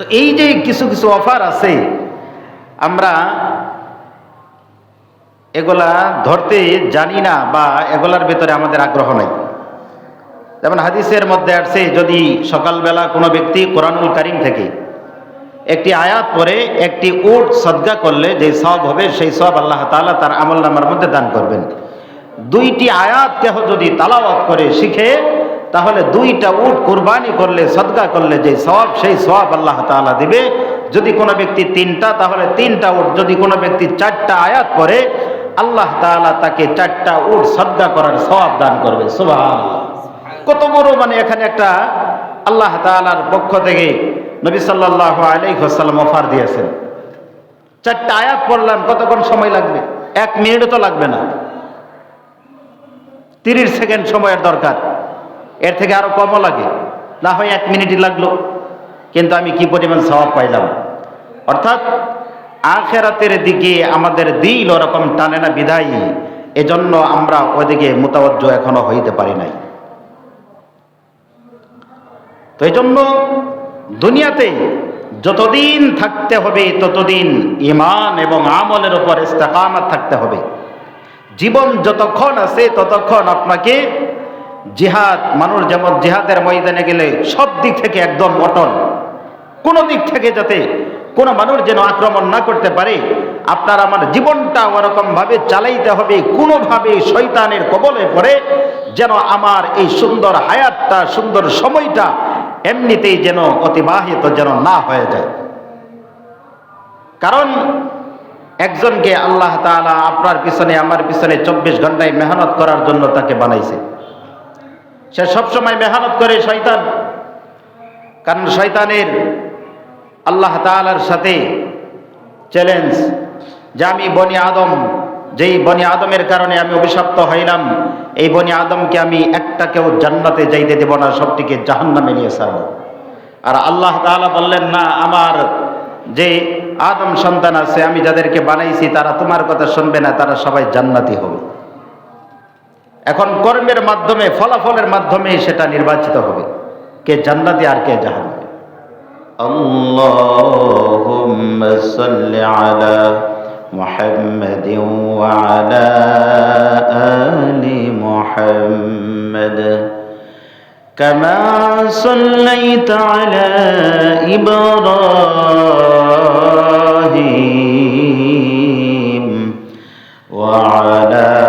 তো এই যে কিছু কিছু অফার আছে, আমরা এগুলা ধরতে জানি না বা এগুলার ভেতরে আমাদের আগ্রহ নাই। যেমন হাদিসের মধ্যে আসছে যদি সকালবেলা কোনো ব্যক্তি কোরআনুল কারিম থেকে একটি আয়াত পরে একটি উট সদ্গা করলে যে সব হবে, সেই সব আল্লাহ তাআলা তার আমল নামার মধ্যে দান করবেন। দুইটি আয়াত কেহ যদি তালাওয়াত করে, শিখে তাহলে দুইটা উট কুরবানি করলে, সদকা করলে যে সব সেই সব আল্লাহ তাআলা দিবে। যদি কোনো ব্যক্তি তিনটা, তাহলে তিনটা উট। যদি কোনো ব্যক্তি চারটা আয়াত পরে আল্লাহ তাআলা তাকে চারটা উট সদকা করার সওয়াব দান করবে। সুবহানাল্লাহ। কত বড় মানে এখানে একটা আল্লাহ তাআলার পক্ষ থেকে নবী সাল্লাল্লাহু আলাইহি ওয়াসাল্লাম অফার দিয়েছেন। চারটা আয়াত পড়লাম, কতক্ষণ সময় লাগবে? এক মিনিটও তো লাগবে না। তিরিশ সেকেন্ড সময়ের দরকার। এর থেকে আরও কমও লাগে। না হয় এক মিনিটই লাগল, কিন্তু আমি কি পরিমাণ স্বভাব পাইলাম? অর্থাৎ আখেরাতের দিকে আমাদের দিল ওরকম টানে না বিধায়ী এজন্য আমরা ওদিকে মোতাবজ্জ এখনও হইতে পারি নাই। তো এই জন্য দুনিয়াতে যতদিন থাকতে হবে, ততদিন ইমান এবং আমলের উপর ইস্তেকামাত থাকতে হবে। জীবন যতক্ষণ আছে, ততক্ষণ আপনাকে জিহাদ, মানুষ যেমন জিহাদের ময়দানে গেলে সব দিক থেকে একদম অটল কোনো দিক থেকে যাতে কোনো মানুষ যেন আক্রমণ না করতে পারে, আপনার আমার জীবনটা ওরকম ভাবে চালাইতে হবে, কোনোভাবে শৈতানের কবলে পড়ে যেন আমার এই সুন্দর হায়াতটা, সুন্দর সময়টা এমনিতেই যেন অতিবাহিত যেন না হয়ে যায়। কারণ একজনকে আল্লাহ তাআলা আপনার পিছনে, আমার পিছনে চব্বিশ ঘন্টায় মেহনত করার জন্য তাকে বানাইছে। সে সবসময় মেহনত করে শয়তান। কারণ শয়তানের আল্লাহ তাআলার সাথে চ্যালেঞ্জ যে আমি বনি আদম, যেই বনি আদমের কারণে আমি অভিশপ্ত হইলাম, এই বনি আদমকে আমি একটা কেউ জান্নাতে যাইতে দেব না, সবটিকে জাহান্নামে নিয়ে ছাড়ব আর আল্লাহ তাআলা বললেন, না, আমার যে আদম সন্তান আছে, আমি যাদেরকে বানাইছি, তারা তোমার কথা শুনবে না, তারা সবাই জান্নাতি হবে। এখন কর্মের মাধ্যমে ফলাফলের মাধ্যমে সেটা নির্বাচিত হবে কে জান্নাতি আর কে জাহান্নামী اللهم صل على محمد وعلى آل محمد كما صليت على إبراهيم وعلى آل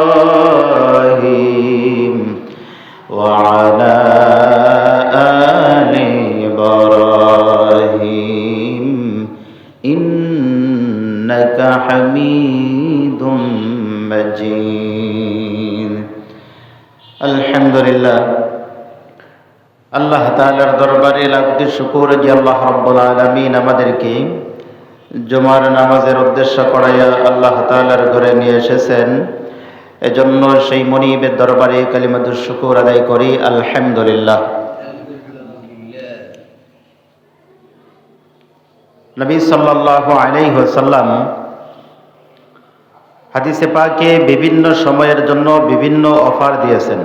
দরবারে লাখটি শুকুর যে আল্লাহ রব্বুল আলামিন আমাদেরকে জুমার নামাজের উদ্দেশ্য করাইয়া আল্লাহ তাআলার ঘরে নিয়ে এসেছেন। এজন্য সেই মনিবের দরবারে কালিমাতুর শুকুর আদায় করি, আলহামদুলিল্লাহ। নবী সাল্লাল্লাহু আলাইহি ওয়াসাল্লাম হাদিসে পাকে বিভিন্ন সময়ের জন্য বিভিন্ন অফার দিয়েছেন।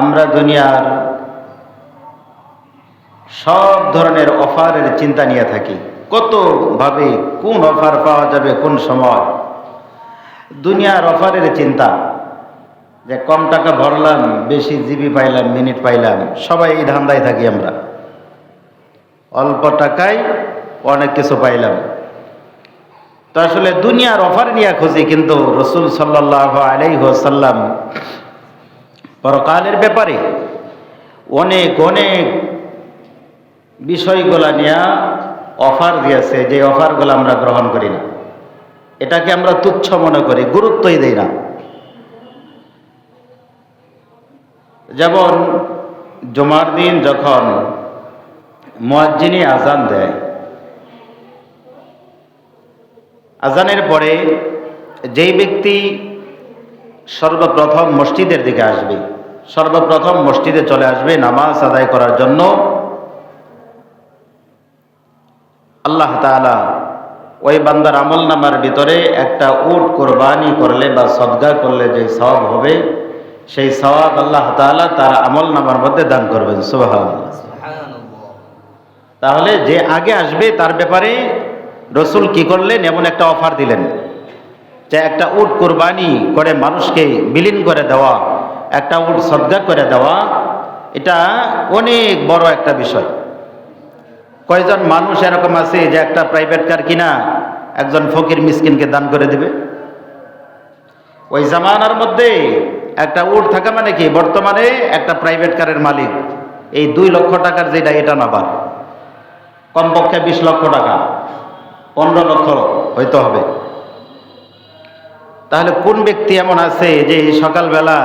আমরা দুনিয়ার সব ধরনের অফারের চিন্তা নিয়ে থাকি। কতভাবে কোন অফার পাওয়া যাবে কোন সময়? দুনিয়ার অফারের চিন্তা। যে কম টাকা ভরলাম, বেশি জিবি পাইলাম, মিনিট পাইলাম, সবাই এই ধান্দায় থাকি আমরা। অল্প টাকায় অনেক কিছু পাইলাম। তো আসলে দুনিয়ার অফার নিয়ে খুঁজি কিন্তু রসুল সাল্লাহ আলাইসাল্লাম পরকালের ব্যাপারে অনেক অনেক বিষয়গুলা নিয়ে অফার দিয়েছে, যে অফারগুলো আমরা গ্রহণ করি না। এটাকে আমরা তুচ্ছ মনে করি, গুরুত্বই দেই না। যেমন জমার দিন যখন মুয়াজ্জিনী আজান দেয় আজানের পরে যেই ব্যক্তি সর্বপ্রথম মসজিদের দিকে আসবে, সর্বপ্রথম মসজিদে চলে আসবে নামাজ আদায় করার জন্য আল্লাহ তাআলা ওই বান্দার আমল নামার ভিতরে একটা উট কোরবানি করলে বা সদগা করলে যে সওয়াব হবে, সেই সওয়াব আল্লাহ তাআলা তার আমল নামার মধ্যে দান করবেন, সুবহানাল্লাহ। তাহলে যে আগে আসবে তার ব্যাপারে রসুল কি করলেন? এমন একটা অফার দিলেন যে একটা উট কোরবানি করে মানুষকে বিলীন করে দেওয়া, একটা উট সদ্গা করে দেওয়া, এটা অনেক বড় একটা বিষয়। কয়জন মানুষ এরকম আছে যে একটা প্রাইভেট কার কিনা একজন ফকির মিসকিনকে দান করে দেবে? ওই জামানার মধ্যে একটা উট থাকা মানে কি? বর্তমানে একটা প্রাইভেট কারের মালিক। এই দুই লক্ষ টাকার যেটা, এটা নাবার কমপক্ষে বিশ লক্ষ টাকা। পনেরো লক্ষ হইতে হবে। তাহলে কোন ব্যক্তি এমন আছে যে সকালবেলা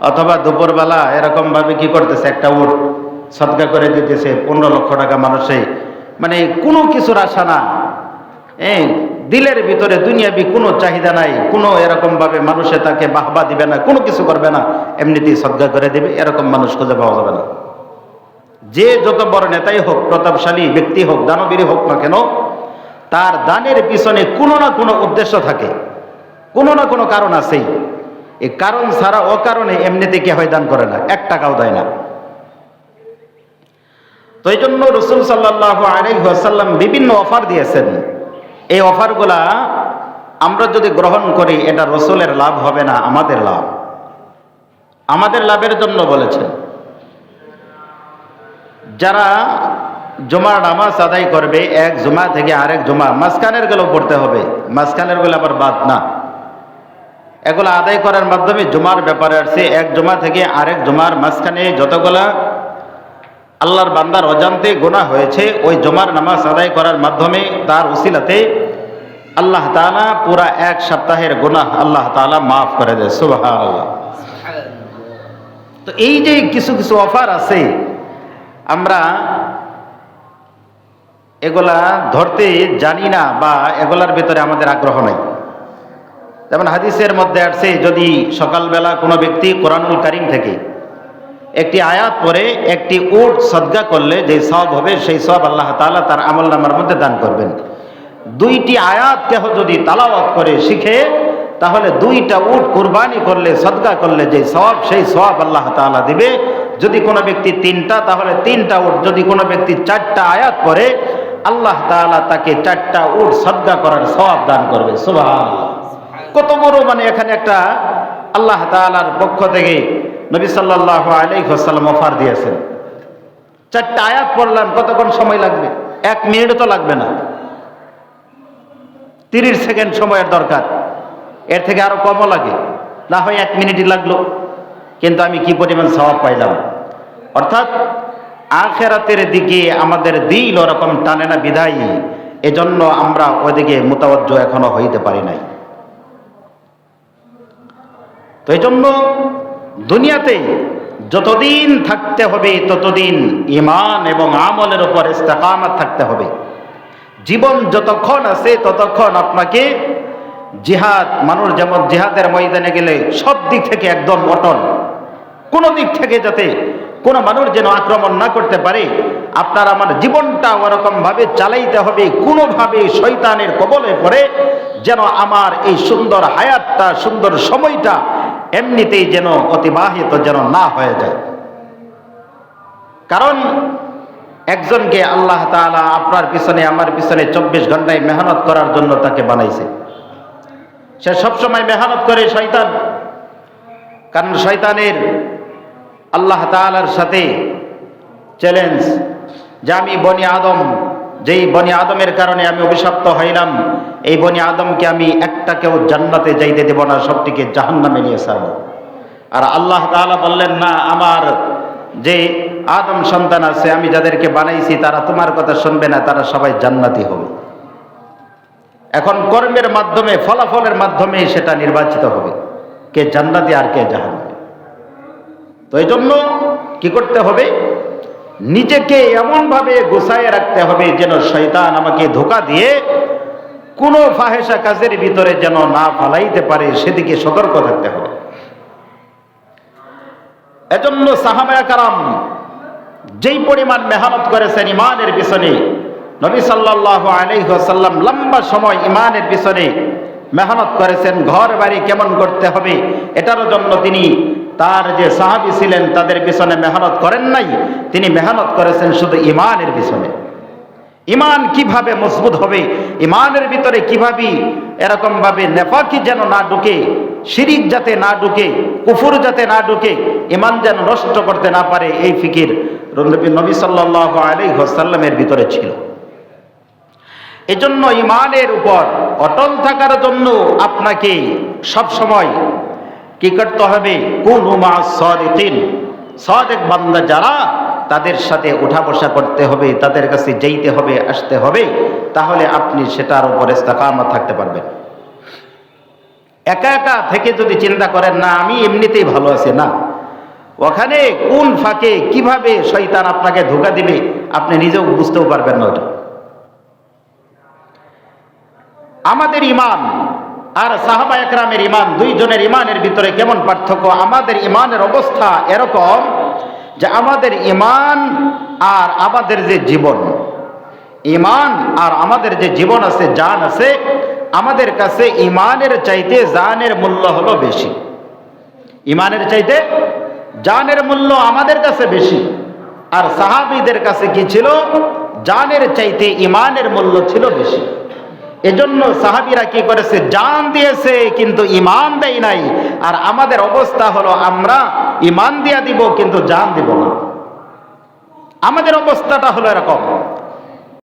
অথবা দুপুরবেলা এরকমভাবে কি করতেছে? একটা উট সদকা করে দিতেছে, পনেরো লক্ষ টাকা মানুষে। মানে কোনো কিছুর আশা না। এই দিলের ভিতরে দুনিয়াবি কোনো চাহিদা নাই, কোনো এরকমভাবে মানুষে তাকে বাহবা দিবে না, কোনো কিছু করবে না। এমনিতেই সদকা করে দিবে, এরকম মানুষ খুঁজে পাওয়া যাবে না। যে যত বড় নেতাই হোক, প্রতাপশালী ব্যক্তি হোক, দানবীরই হোক না কেন, তার দানের পিছনে কোনো না কোনো উদ্দেশ্য থাকে। কোনো না কোনো কারণ আছেই। এই কারণ ছাড়া অকারণে এমনিতে কে হয় দান করে না, এক টাকাও দেয় না। তো এই জন্য রসুল সাল্লাহ আলাইসাল্লাম বিভিন্ন অফার দিয়েছেন। এই অফারগুলা আমরা যদি গ্রহণ করি, এটা রসুলের লাভ হবে না, আমাদের লাভ। আমাদের লাভের জন্য বলেছেন, যারা জুমার নামাজ আদায় করবে, এক জুমা থেকে আরেক জুমা, মাঝখানেরগুলো পড়তে হবে, মাঝখানেরগুলো আবার বাদ না। এগুলো আদায় করার মাধ্যমে জুমার ব্যাপারে আসছে, এক জুমা থেকে আরেক জুমার মাঝখানে যতগুলা আল্লাহর বান্দার অজান্তে গোনা হয়েছে, ওই জমার নামাজ আদায় করার মাধ্যমে তার উসিলাতে আল্লাহ তাআলা পুরা এক সপ্তাহের গোনা আল্লাহ তাআলা মাফ করে দেয়। সুবাহ তো এই যে কিছু কিছু অফার আছে, আমরা এগুলা ধরতে জানি না বা এগুলার ভিতরে আমাদের আগ্রহ নাই। যেমন হাদিসের মধ্যে আসছে, যদি সকালবেলা কোনো ব্যক্তি কোরআনুল কারিম থেকে একটি আয়াত পরে একটি উট সদ্গা করলে যে সব হবে, সেই সব আল্লাহ তাআলা তার আমল নামার মধ্যে দান করবেন। দুইটি আয়াত কেহ যদি তালাওয়াত করে, শিখে, তাহলে দুইটা উট কুরবানি করলে, সদগা করলে যে সব সেই সব আল্লাহ তাআলা দিবে। যদি কোনো ব্যক্তি তিনটা, তাহলে তিনটা উট। যদি কোনো ব্যক্তি চারটা আয়াত করে আল্লাহ তাআলা তাকে চারটা উট সদগা করার সব দান করবে। সুবহানাল্লাহ। কত বড় মানে এখানে একটা আল্লাহ তাআলার পক্ষ থেকে নবী সাল্লাল্লাহু আলাইহি ওয়াসাল্লাম অফার দিয়েছেন। চারটা আয়াত পড়লাম, কতক্ষণ সময় লাগবে? এক মিনিট তো লাগবে না। তিরিশ সেকেন্ড সময়ের দরকার। এর থেকে আরও কমও লাগে। না হয় এক মিনিটই লাগল। কিন্তু আমি কি পরিমাণ স্বভাব পাইলাম? অর্থাৎ আখেরাতের দিকে আমাদের দিল ওরকম টানে না বিধায়ী এজন্য আমরা ওইদিকে মোতাবজ্জ এখনও হইতে পারি নাই। তো এই জন্য দুনিয়াতে যতদিন থাকতে হবে ততদিন ইমান এবং আমলের উপর ইস্তেকামাত থাকতে হবে। জীবন যতক্ষণ আছে ততক্ষণ আপনাকে জিহাদ, মানুষ যেমন জিহাদের ময়দানে গেলে সব দিক থেকে একদম অটল। কোনো দিক থেকে যাতে কোনো মানুষ যেন আক্রমণ না করতে পারে, আপনার আমার জীবনটা ওরকম ভাবে চালাইতে হবে, কোনোভাবে শৈতানের কবলে পড়ে যেন আমার এই সুন্দর হায়াতটা, সুন্দর সময়টা এমনিতেই যেন অতিবাহিত যেন না হয়ে যায়। কারণ একজনকে আল্লাহ তাআলা আপনার পিছনে, আমার পিছনে চব্বিশ ঘন্টায় মেহনত করার জন্য তাকে বানাইছে। সে সবসময় মেহনত করে শয়তান। কারণ শয়তানের আল্লাহ তাআলার সাথে চ্যালেঞ্জ যে আমি বনি আদম যেই বনি আদমের কারণে আমি অভিশপ্ত হইলাম, এই বনি আদমকে আমি একটাকেও জান্নাতে যাইতে দেব না, সবটিকে জাহান্নামে নিয়ে ছাড়ব আর আল্লাহ তাআলা বললেন, না, আমার যে আদম সন্তান আছে, আমি যাদেরকে বানাইছি, তারা তোমার কথা শুনবে না, তারা সবাই জান্নাতি হবে। এখন কর্মের মাধ্যমে, ফলাফলের মাধ্যমে সেটা নির্বাচিত হবে, কে জান্নাতি আর কে জাহান্নামী। তো এই জন্য কি করতে হবে? নিজেকে এমনভাবে গোছায় রাখতে হবে যেন শয়তান আমাকে ধোকা দিয়ে কোনো ফাহেসা কাজের ভিতরে যেন না ফালাইতে পারে, সেদিকে সতর্ক থাকতে হবে। এজন্য সাহাবায়া কারাম যেই পরিমাণ মেহনত করেছেন ইমানের পিছনে, নবী সাল্লাহ আলাইসাল্লাম লম্বা সময় ইমানের পিছনে মেহনত করেছেন ঘর বাড়ি কেমন করতে হবে এটার জন্য তিনি তার যে সাহাবি ছিলেন, তাদের পিছনে মেহনত করেন নাই। তিনি মেহনত করেছেন শুধু ইমানের পিছনে। ইমান কীভাবে মজবুত হবে, ইমানের ভিতরে কীভাবে এরকম ভাবে নেফাকি যেন না ঢুকে, শিরিক যাতে না ঢুকে, কুফুর যাতে না ঢুকে, ইমান যেন নষ্ট করতে না পারে, এই ফিকির নবী সাল্লাহ আলী সাল্লামের ভিতরে ছিল। এজন্য ইমানের উপর অটল থাকার জন্য আপনাকে সব সময় কি করতে হবে? কোন বান্দা যারা, তাদের সাথে উঠা বসা করতে হবে, তাদের কাছে যেতে হবে, আসতে হবে, তাহলে আপনি সেটার উপর ইস্তাকামত থাকতে পারবেন। একা একা থেকে যদি চিন্তা করেন, না, আমি এমনিতেই ভালো আছি, না। ওখানে কোন ফাঁকে কীভাবে শয়তান আপনাকে ধোকা দিবে, আপনি নিজেও বুঝতেও পারবেন না ওটা। আমাদের ইমান আর সাহাবা একরামের ইমান দুইজনের ইমানের ভিতরে কেমন পার্থক্য? আমাদের ইমানের অবস্থা এরকম যে আমাদের ইমান আর আমাদের যে জীবন ইমান আর আমাদের যে জীবন আছে, জান আছে, আমাদের কাছে ইমানের চাইতে জানের মূল্য হলো বেশি। ইমানের চাইতে জানের মূল্য আমাদের কাছে বেশি। আর সাহাবিদের কাছে কি ছিল? জানের চাইতে ইমানের মূল্য ছিল বেশি। এজন্য সাহাবিরা কি করেছে? জান দিয়েছে, কিন্তু ইমান দেয় নাই। আর আমাদের অবস্থা হলো, আমরা ইমান দিয়া দিব, কিন্তু জান দিব না। আমাদের অবস্থাটা হলো এরকম।